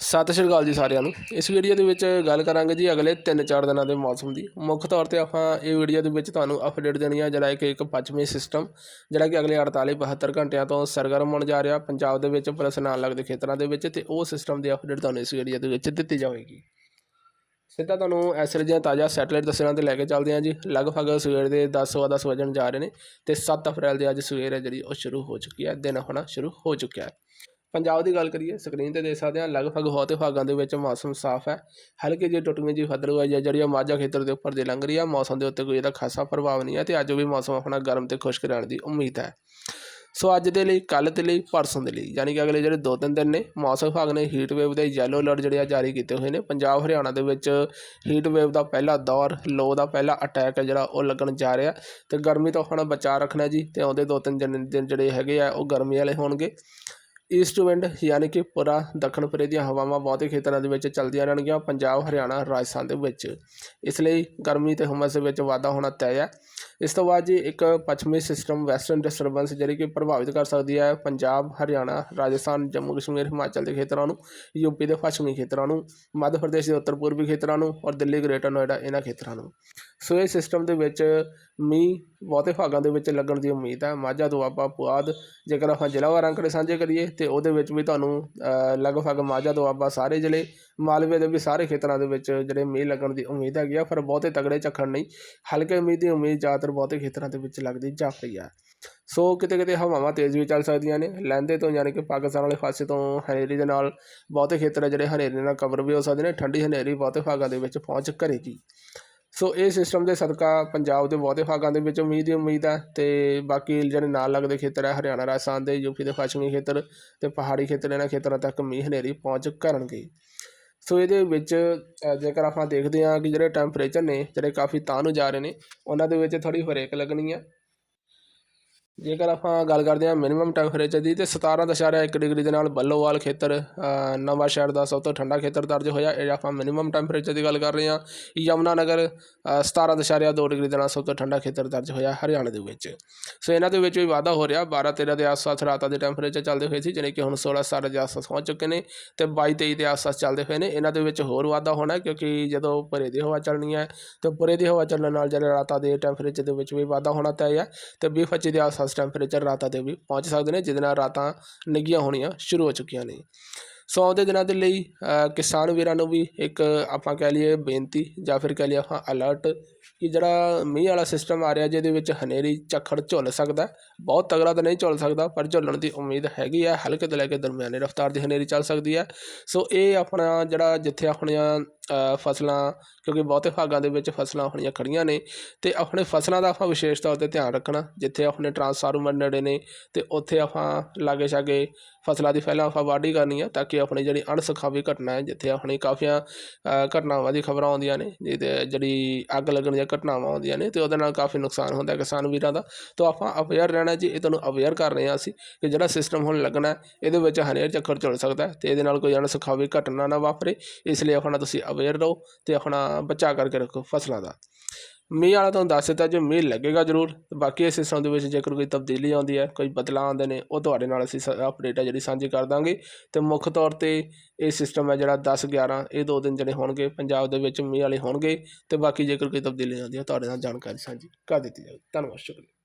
ਸਤਿ ਸ਼੍ਰੀ ਅਕਾਲ ਜੀ ਸਾਰਿਆਂ ਨੂੰ। ਇਸ ਵੀਡੀਓ ਦੇ ਵਿੱਚ ਗੱਲ ਕਰਾਂਗੇ ਜੀ ਅਗਲੇ 3-4 ਦਿਨਾਂ ਦੇ ਮੌਸਮ ਦੀ। ਮੁੱਖ ਤੌਰ ਤੇ ਆਪਾਂ ਇਹ ਵੀਡੀਓ ਦੇ ਵਿੱਚ ਤੁਹਾਨੂੰ ਅਪਡੇਟ ਦੇਣੀ ਹੈ ਜਿਹੜਾ ਕਿ ਇੱਕ ਪੱਛਮੀ ਸਿਸਟਮ ਜਿਹੜਾ ਕਿ ਅਗਲੇ 48-72 ਘੰਟਿਆਂ ਤੋਂ ਸਰਗਰਮ ਹੋਣ ਜਾ ਰਿਹਾ ਪੰਜਾਬ ਦੇ ਵਿੱਚ ਪਲਸ ਨਾਲ ਲੱਗਦੇ ਖੇਤਰਾਂ ਦੇ ਵਿੱਚ ਤੇ ਉਹ ਸਿਸਟਮ ਦੀ ਅਪਡੇਟ ਤੁਹਾਨੂੰ ਇਸ ਵੀਡੀਓ ਦੇ ਵਿੱਚ ਦਿੱਤੀ ਜਾਵੇਗੀ। ਸਿੱਧਾ ਤੁਹਾਨੂੰ ਐਸਰ ਦੀਆਂ ਤਾਜ਼ਾ ਸੈਟਲਾਈਟ ਦੱਸਣਾ ਤੇ ਲੈ ਕੇ ਚੱਲਦੇ ਹਾਂ ਜੀ। ਲਗਭਗ ਸਵੇਰ ਦੇ 10 ਵਜੇ 10 ਵਜਣ ਜਾ ਰਹੇ ਨੇ ਤੇ 7 ਅਪ੍ਰੈਲ ਦੇ ਅੱਜ ਸਵੇਰ ਹੈ ਜਿਹੜੀ ਉਹ ਸ਼ੁਰੂ ਹੋ ਚੁੱਕੀ ਹੈ, ਦਿਨ ਹੋਣਾ ਸ਼ੁਰੂ ਹੋ ਚੁੱਕਿਆ ਹੈ। ਪੰਜਾਬ ਦੀ ਗੱਲ ਕਰੀਏ ਸਕਰੀਨ ਤੇ ਦੇਖ ਸਕਦੇ ਹਾਂ, ਲਗਭਗ ਬਹੁਤੇ ਭਾਗਾਂ ਦੇ ਵਿੱਚ ਮੌਸਮ ਸਾਫ਼ ਹੈ। ਹਲਕੇ ਜਿਹੀ ਟੁੱਟਵੀਂ ਜਿਹੀ ਫਤਲਵਾਈ ਹੈ, ਜਿਹੜੀ ਉਹ ਮਾਝਾ ਖੇਤਰ ਦੇ ਉੱਪਰ ਦੀ ਲੰਘ ਰਹੀ ਹੈ। ਮੌਸਮ ਦੇ ਉੱਤੇ ਕੋਈ ਇਹਦਾ ਖਾਸਾ ਪ੍ਰਭਾਵ ਨਹੀਂ ਹੈ ਤੇ ਅੱਜ ਵੀ ਮੌਸਮ ਆਪਣਾ ਗਰਮ ਤੇ ਖੁਸ਼ਕ ਰਹਿਣ ਦੀ ਉਮੀਦ ਹੈ। ਸੋ ਅੱਜ ਦੇ ਲਈ, ਕੱਲ੍ਹ ਦੇ ਲਈ, ਪਰਸੋਂ ਦੇ ਲਈ, ਯਾਨੀ ਕਿ ਅਗਲੇ ਜਿਹੜੇ ਦੋ ਤਿੰਨ ਦਿਨ ਨੇ, ਮੌਸਮ ਵਿਭਾਗ ਨੇ ਹੀਟ ਵੇਵ ਦੇ ਯੈਲੋ ਅਲਰਟ ਜਿਹੜੇ ਆ ਜਾਰੀ ਕੀਤੇ ਹੋਏ ਨੇ। ਪੰਜਾਬ, ਹਰਿਆਣਾ ਦੇ ਵਿੱਚ ਹੀਟ ਵੇਵ ਦਾ ਪਹਿਲਾ ਦੌਰ ਲੋ ਦਾ ਪਹਿਲਾ ਅਟੈਕ ਹੈ ਜਿਹੜਾ ਉਹ ਲੱਗਣ ਜਾ ਰਿਹਾ ਤੇ ਗਰਮੀ ਤੋਂ ਆਪਣਾ ਬਚਾਅ ਰੱਖਣਾ ਜੀ ਤੇ ਆਉਂਦੇ ਦੋ ਤਿੰਨ ਦਿਨ ਦਿਨ ਜਿਹੜੇ ਹੈਗੇ ਆ, ਉਹ ਗਰਮੀ ਵਾਲੇ ਹੋਣਗੇ। ਈਸਟ ਵਿੰਡ ਯਾਨੀ ਕਿ ਪੂਰਾ ਦੱਖਣ ਪੂਰੇ ਦੀਆਂ ਹਵਾਵਾਂ ਬਹੁਤੇ ਖੇਤਰਾਂ ਦੇ ਵਿੱਚ ਚੱਲਦੀਆਂ ਰਹਿਣਗੀਆਂ, ਪੰਜਾਬ, ਹਰਿਆਣਾ, ਰਾਜਸਥਾਨ ਦੇ ਵਿੱਚ। ਇਸ ਲਈ ਗਰਮੀ ਤੇ ਹਮਸ ਦੇ ਵਿੱਚ ਵਾਧਾ ਹੋਣਾ ਤੈਅ ਹੈ। ਇਸ ਤੋਂ ਬਾਅਦ ਜੀ ਇੱਕ ਪੱਛਮੀ ਸਿਸਟਮ ਵੈਸਟਰਨ ਡਿਸਟਰਬੈਂਸ ਜਿਹੜੀ ਕਿ ਪ੍ਰਭਾਵਿਤ ਕਰ ਸਕਦੀ ਹੈ ਪੰਜਾਬ, ਹਰਿਆਣਾ, ਰਾਜਸਥਾਨ, ਜੰਮੂ ਕਸ਼ਮੀਰ, ਹਿਮਾਚਲ ਦੇ ਖੇਤਰਾਂ ਨੂੰ ਯੂਪੀ ਦੇ ਪੱਛਮੀ ਖੇਤਰਾਂ ਨੂੰ, ਮੱਧ ਪ੍ਰਦੇਸ਼ ਦੇ ਉੱਤਰ ਪੂਰਬੀ ਖੇਤਰਾਂ ਨੂੰ ਔਰ ਦਿੱਲੀ, ਗ੍ਰੇਟਰ ਨੋਇਡਾ ਇਹਨਾਂ ਖੇਤਰਾਂ ਨੂੰ। ਸੋ ਇਹ ਸਿਸਟਮ ਦੇ ਵਿੱਚ ਮੀਂਹ ਬਹੁਤੇ ਭਾਗਾਂ ਦੇ ਵਿੱਚ ਲੱਗਣ ਦੀ ਉਮੀਦ ਹੈ। ਮਾਝਾ ਦੁਆਬਾ ਪੁਆਧ ਜੇਕਰ ਆਪਾਂ ਜ਼ਿਲ੍ਹਾਵਾਰ ਅੰਕੜੇ ਸਾਂਝੇ ਕਰੀਏ, ਤੇ ਉਹਦੇ ਵਿੱਚ ਵੀ ਤੁਹਾਨੂੰ ਲਗਭਗ ਮਾਝਾ ਦੁਆਬਾ ਸਾਰੇ ਜ਼ਿਲ੍ਹੇ, ਮਾਲਵੇ ਦੇ ਵੀ ਸਾਰੇ ਖੇਤਰਾਂ ਦੇ ਵਿੱਚ ਜਿਹੜੇ ਮੀਂਹ ਲੱਗਣ ਦੀ ਉਮੀਦ ਹੈਗੀ ਆ, ਪਰ ਬਹੁਤੇ ਤਗੜੇ ਝੱਖੜ ਨਹੀਂ। ਹਲਕੇ ਮੀਂਹ ਦੀ ਉਮੀਦ ਜ਼ਿਆਦਾਤਰ ਬਹੁਤੇ ਖੇਤਰਾਂ ਦੇ ਵਿੱਚ ਲੱਗਦੀ ਜਾ ਰਹੀ ਆ। ਸੋ ਕਿਤੇ ਕਿਤੇ ਹਵਾਵਾਂ ਤੇਜ਼ ਵੀ ਚੱਲ ਸਕਦੀਆਂ ਨੇ। ਲਹਿੰਦੇ ਤੋਂ ਯਾਨੀ ਕਿ ਪਾਕਿਸਤਾਨ ਵਾਲੇ ਪਾਸੇ ਤੋਂ ਹਨੇਰੀ ਦੇ ਨਾਲ ਬਹੁਤੇ ਖੇਤਰ ਆ ਜਿਹੜੇ ਹਨੇਰੀ ਨਾਲ ਕਵਰ ਵੀ ਹੋ ਸਕਦੇ ਨੇ। ਠੰਡੀ ਹਨੇਰੀ ਬਹੁਤੇ ਭਾਗਾਂ ਦੇ ਵਿੱਚ ਪਹੁੰਚ ਕਰੇਗੀ। ਸੋ ਇਹ ਸਿਸਟਮ ਦੇ ਸਦਕਾ ਪੰਜਾਬ ਦੇ ਬਹੁਤੇ ਭਾਗਾਂ ਦੇ ਵਿੱਚ ਉਮੀਦ ਹੀ ਉਮੀਦ ਹੈ ਤੇ ਬਾਕੀ ਜਿਹੜੇ ਨਾਲ ਲੱਗਦੇ ਖੇਤਰ ਹੈ, ਹਰਿਆਣਾ, ਰਾਜਸਥਾਨ ਦੇ ਯੂਪੀ ਦੇ ਪੱਛਮੀ ਖੇਤਰ ਤੇ ਪਹਾੜੀ ਖੇਤਰ, ਇਹਨਾਂ ਖੇਤਰਾਂ ਤੱਕ ਮੀਂਹ ਹਨੇਰੀ ਪਹੁੰਚ ਕਰਨਗੇ। ਸੋ ਇਹਦੇ ਵਿੱਚ ਜੇਕਰ ਆਪਾਂ ਦੇਖਦੇ ਹਾਂ ਕਿ ਜਿਹੜੇ ਟੈਂਪਰੇਚਰ ਨੇ, ਜਿਹੜੇ ਕਾਫੀ ਤਾਂ ਨੂੰ ਜਾ ਰਹੇ ਨੇ, ਉਹਨਾਂ ਦੇ ਵਿੱਚ ਥੋੜੀ ਹਰੇਕ ਲੱਗਣੀ ਹੈ। ਜੇਕਰ ਆਪਾਂ ਗੱਲ ਕਰਦੇ ਹਾਂ ਮਿਨੀਮਮ ਟੈਂਪਰੇਚਰ ਦੀ ਤੇ 17.1 ਡਿਗਰੀ ਦੇ ਨਾਲ ਬੱਲੋਵਾਲ ਖੇਤਰ ਅ, ਨਵਾਂ ਸ਼ਹਿਰ ਦਾ ਸਭ ਤੋਂ ਠੰਡਾ ਖੇਤਰ ਦਰਜ ਹੋਇਆ। ਇਹ ਆਪਾਂ ਮਿਨੀਮਮ ਟੈਂਪਰੇਚਰ ਦੀ ਗੱਲ ਕਰ ਰਹੇ ਹਾਂ। ਯਮੁਨਾ ਨਗਰ ਅ, 17.2 ਡਿਗਰੀ ਦੇ ਨਾਲ ਸਭ ਤੋਂ ਠੰਡਾ ਖੇਤਰ ਦਰਜ ਹੋਇਆ ਹਰਿਆਣਾ ਦੇ ਵਿੱਚ। ਸੋ ਇਹਨਾਂ ਦੇ ਵਿੱਚ ਵੀ ਵਾਧਾ ਹੋ ਰਿਹਾ। 12 13 ਦੇ ਆਸ-ਪਾਸ ਰਾਤਾਂ ਦੇ ਟੈਂਪਰੇਚਰ ਚੱਲਦੇ ਹੋਏ ਸੀ ਜਿਹੜੇ ਕਿ ਹੁਣ 16 17 ਦੇ ਆਸ-ਪਾਸ ਪਹੁੰਚ ਚੁੱਕੇ ਨੇ ਤੇ 22 23 ਦੇ ਆਸ-ਪਾਸ ਚੱਲਦੇ ਹੋਏ ਨੇ। ਇਹਨਾਂ ਦੇ ਵਿੱਚ ਹੋਰ ਵਾਧਾ ਹੋਣਾ ਕਿਉਂਕਿ ਜਦੋਂ ਭਰੇ ਦੀ ਹਵਾ ਚੱਲਣੀ ਹੈ ਤੇ ਭਰੇ ਦੀ ਹਵਾ ਚੱਲਣ ਨਾਲ ਜਿਹੜੇ ਰਾਤਾਂ ਦੇ ਟੈਂਪਰੇਚਰ ਦੇ ਵਿੱਚ ਵੀ ਵਾਧਾ ਹੋਣਾ ਤੈਅ ਹੈ ਤੇ 20 25 ਦੇ ਆਸ-ਪਾਸ ਟੈਂਪਰੇਚਰ ਰਾਤਾਂ 'ਤੇ ਵੀ ਪਹੁੰਚ ਸਕਦੇ ਨੇ, ਜਿਹਦੇ ਨਾਲ ਰਾਤਾਂ ਨਿੱਘੀਆਂ ਹੋਣੀਆਂ ਸ਼ੁਰੂ ਹੋ ਚੁੱਕੀਆਂ ਨੇ। ਸੋ ਆਉਂਦੇ ਦਿਨਾਂ ਦੇ ਲਈ ਕਿਸਾਨ ਵੀਰਾਂ ਨੂੰ ਵੀ ਇੱਕ ਆਪਾਂ ਕਹਿ ਲਈਏ ਬੇਨਤੀ ਜਾਂ ਫਿਰ ਕਹਿ ਲਈਏ ਆਪਾਂ ਅਲਰਟ ਕਿ ਜਿਹੜਾ ਮੀਂਹ ਵਾਲਾ ਸਿਸਟਮ ਆ ਰਿਹਾ ਜਿਹਦੇ ਵਿੱਚ ਹਨੇਰੀ, ਝੱਖੜ ਝੁੱਲ ਸਕਦਾ, ਬਹੁਤ ਤਗੜਾ ਤਾਂ ਨਹੀਂ ਝੁੱਲ ਸਕਦਾ, ਪਰ ਝੁੱਲਣ ਦੀ ਉਮੀਦ ਹੈਗੀ ਹੈ ਹਲਕੇ ਤੋਂ ਲੈ ਕੇ ਦਰਮਿਆਨੇ ਰਫ਼ਤਾਰ ਦੀ ਹਨੇਰੀ ਚੱਲ ਸਕਦੀ ਹੈ ਸੋ ਇਹ ਆਪਣਾ ਜਿਹੜਾ ਜਿੱਥੇ ਆਪਣੀਆਂ ਫਸਲਾਂ, ਕਿਉਂਕਿ ਬਹੁਤੇ ਭਾਗਾਂ ਦੇ ਵਿੱਚ ਫਸਲਾਂ ਆਪਣੀਆਂ ਖੜੀਆਂ ਨੇ, ਤੇ ਆਪਣੇ ਫਸਲਾਂ ਦਾ ਆਪਾਂ ਵਿਸ਼ੇਸ਼ ਤੌਰ ਤੇ ਧਿਆਨ ਰੱਖਣਾ, ਜਿੱਥੇ ਆਪਣੇ ਟਰਾਂਸਫਾਰਮਰ ਨੇੜੇ ਨੇ, ਤੇ ਉੱਥੇ ਆਪਾਂ ਲਾਗੇ ਛਾਗੇ ਫਸਲਾਂ ਦੀ ਪਹਿਲਾਂ ਆਪਾਂ ਵਾਢੀ ਕਰਨੀ ਹੈ ਤਾਂ ਕਿ ਆਪਣੀ ਜਿਹੜੀ ਅਣਸੁਖਾਵੀ ਘਟਨਾ ਹੈ, ਜਿੱਥੇ ਆਪਣੀ ਕਾਫੀਆਂ ਘਟਨਾਵਾਂ ਦੀ ਖਬਰਾਂ ਆਉਂਦੀਆਂ ਨੇ, ਜਿਹਦੇ ਜਿਹੜੀ ਅੱਗ ਲੱਗਣ ਦੀਆਂ ਘਟਨਾਵਾਂ ਆਉਂਦੀਆਂ ਨੇ, ਤੇ ਉਹਦੇ ਨਾਲ ਕਾਫੀ ਨੁਕਸਾਨ ਹੁੰਦਾ ਕਿਸਾਨ ਵੀਰਾਂ ਦਾ। ਤਾਂ ਆਪਾਂ ਅਵੇਅਰ ਰਹਿਣਾ ਜੀ, ਇਹ ਤੁਹਾਨੂੰ ਅਵੇਅਰ ਕਰ ਰਹੇ ਹਾਂ ਅਸੀਂ ਕਿ ਜਿਹੜਾ ਸਿਸਟਮ ਹੁਣ ਲੱਗਣਾ ਇਹਦੇ ਵਿੱਚ ਹਨੇਰ ਚੱਕਰ ਚੱਲ ਸਕਦਾ ਹੈ, ਤੇ ਇਹਦੇ ਨਾਲ ਕੋਈ ਅਣਸੁਖਾਵੀ ਘਟਨਾ ਨਾ ਵਾਪਰੇ, ਇਸ ਲਈ ਆਪਣਾ ਤੁਸੀਂ ਅਵੇਅਰ ਰਹੋ ਤੇ ਆਪਣਾ ਬਚਾਅ ਕਰਕੇ ਰੱਖੋ ਫਸਲਾਂ ਦਾ। ਮੀਂਹ ਵਾਲਾ ਤੁਹਾਨੂੰ ਦੱਸ ਦਿੱਤਾ, ਜੋ ਮੀਂਹ ਲੱਗੇਗਾ ਜ਼ਰੂਰ, ਤੇ ਬਾਕੀ ਇਸ ਸਿਸਟਮ ਦੇ ਵਿੱਚ ਜੇਕਰ ਕੋਈ ਤਬਦੀਲੀ ਆਉਂਦੀ ਹੈ, ਕੋਈ ਬਦਲਾਅ ਆਉਂਦੇ ਨੇ, ਉਹ ਤੁਹਾਡੇ ਨਾਲ ਅਸੀਂ ਅਪਡੇਟ ਹੈ ਜਿਹੜੀ ਸਾਂਝੀ ਕਰ ਦਾਂਗੇ। ਤੇ ਮੁੱਖ ਤੌਰ ਤੇ ਇਹ ਸਿਸਟਮ ਹੈ ਜਿਹੜਾ 10 11 ਇਹ ਦੋ ਦਿਨ ਜਿਹੜੇ ਹੋਣਗੇ, ਪੰਜਾਬ ਦੇ ਵਿੱਚ ਮੀਂਹ ਵਾਲੇ ਹੋਣਗੇ, ਤੇ ਬਾਕੀ ਜੇਕਰ ਕੋਈ ਤਬਦੀਲੀ ਆਉਂਦੀ ਹੈ ਤੁਹਾਡੇ ਨਾਲ ਜਾਣਕਾਰੀ ਸਾਂਝੀ ਕਰ ਦਿੱਤੀ ਜਾਵੇਗੀ ਧੰਨਵਾਦ, ਸ਼ੁਕਰੀਆ।